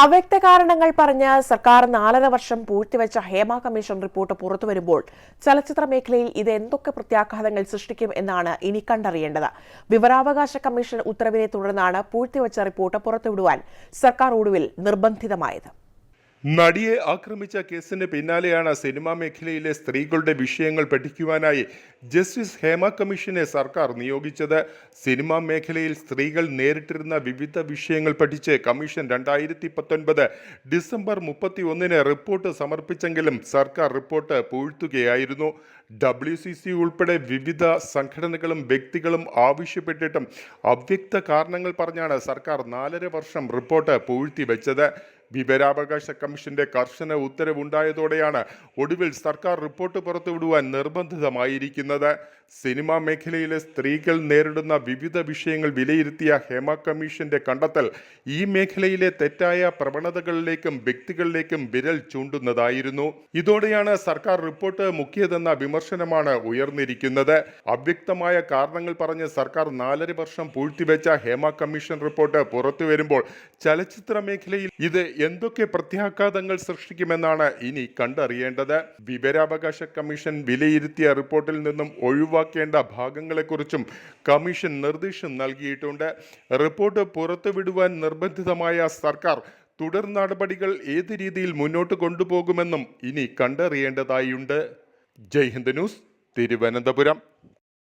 അവ്യക്ത കാരണങ്ങൾ പറഞ്ഞ് സർക്കാർ നാലര വർഷം പൂഴ്ത്തിവെച്ച ഹേമ കമ്മീഷൻ റിപ്പോർട്ട് പുറത്തുവരുമ്പോൾ ചലച്ചിത്ര മേഖലയിൽ ഇത് എന്തൊക്കെ പ്രത്യാഘാതങ്ങൾ സൃഷ്ടിക്കും എന്നാണ് ഇനി കണ്ടറിയേണ്ടത്. വിവരാവകാശ കമ്മീഷൻ ഉത്തരവിനെ തുടർന്നാണ് പൂഴ്ത്തിവെച്ച റിപ്പോർട്ട് പുറത്തുവിടുവാൻ സർക്കാർ ഒടുവിൽ നിർബന്ധിതമായത്. നടിയെ ആക്രമിച്ച കേസിന് പിന്നാലെയാണ് സിനിമാ മേഖലയിലെ സ്ത്രീകളുടെ വിഷയങ്ങൾ പഠിക്കുവാനായി ജസ്റ്റിസ് ഹേമ കമ്മീഷനെ സർക്കാർ നിയോഗിച്ചത്. സിനിമാ മേഖലയിൽ സ്ത്രീകൾ നേരിട്ടിരുന്ന വിവിധ വിഷയങ്ങൾ പഠിച്ച് കമ്മീഷൻ രണ്ടായിരത്തി പത്തൊൻപത് ഡിസംബർ മുപ്പത്തി ഒന്നിന് റിപ്പോർട്ട് സമർപ്പിച്ചെങ്കിലും സർക്കാർ റിപ്പോർട്ട് പൂഴ്ത്തുകയായിരുന്നു. ഡബ്ല്യു സി സി ഉൾപ്പെടെ വിവിധ സംഘടനകളും വ്യക്തികളും ആവശ്യപ്പെട്ടിട്ടും അവ്യക്ത കാരണങ്ങൾ പറഞ്ഞാണ് സർക്കാർ നാലര വർഷം റിപ്പോർട്ട് പൂഴ്ത്തിവെച്ചത് വിവരാവകാശ കമ്മീഷന്റെ കർശന ഉത്തരവുണ്ടായതോടെയാണ് ഒടുവിൽ സർക്കാർ റിപ്പോർട്ട് പുറത്തുവിടുവാൻ നിർബന്ധിതമായിരിക്കുന്നത്. that. സിനിമാ മേഖലയിലെ സ്ത്രീകൾ നേരിടുന്ന വിവിധ വിഷയങ്ങൾ വിലയിരുത്തിയ ഹേമ കമ്മീഷന്റെ കണ്ടെത്തൽ ഈ മേഖലയിലെ തെറ്റായ പ്രവണതകളിലേക്കും വ്യക്തികളിലേക്കും വിരൽ ചൂണ്ടുന്നതായിരുന്നു. ഇതോടെയാണ് സർക്കാർ റിപ്പോർട്ട് മുക്കിയതെന്ന വിമർശനമാണ് ഉയർന്നിരിക്കുന്നത്. അവ്യക്തമായ കാരണങ്ങൾ പറഞ്ഞ് സർക്കാർ നാലര വർഷം പൂഴ്ത്തിവെച്ച ഹേമ കമ്മീഷൻ റിപ്പോർട്ട് പുറത്തു വരുമ്പോൾ ചലച്ചിത്ര മേഖലയിൽ ഇത് എന്തൊക്കെ പ്രത്യാഘാതങ്ങൾ സൃഷ്ടിക്കുമെന്നാണ് ഇനി കണ്ടറിയേണ്ടത്. വിവരാവകാശ കമ്മീഷൻ വിലയിരുത്തിയ റിപ്പോർട്ടിൽ നിന്നും ഒഴിവാക്കേണ്ട ഭാഗങ്ങളെക്കുറിച്ചും കമ്മീഷൻ നിർദ്ദേശം നൽകിയിട്ടുണ്ട്. റിപ്പോർട്ട് പുറത്തുവിടുവാൻ നിർബന്ധിതമായ സർക്കാർ തുടർ നടപടികൾ ഏത് രീതിയിൽ മുന്നോട്ട് കൊണ്ടുപോകുമെന്നും ഇനി കണ്ടറിയേണ്ടതായുണ്ട്. ജയ് ഹിന്ദ് ന്യൂസ് തിരുവനന്തപുരം.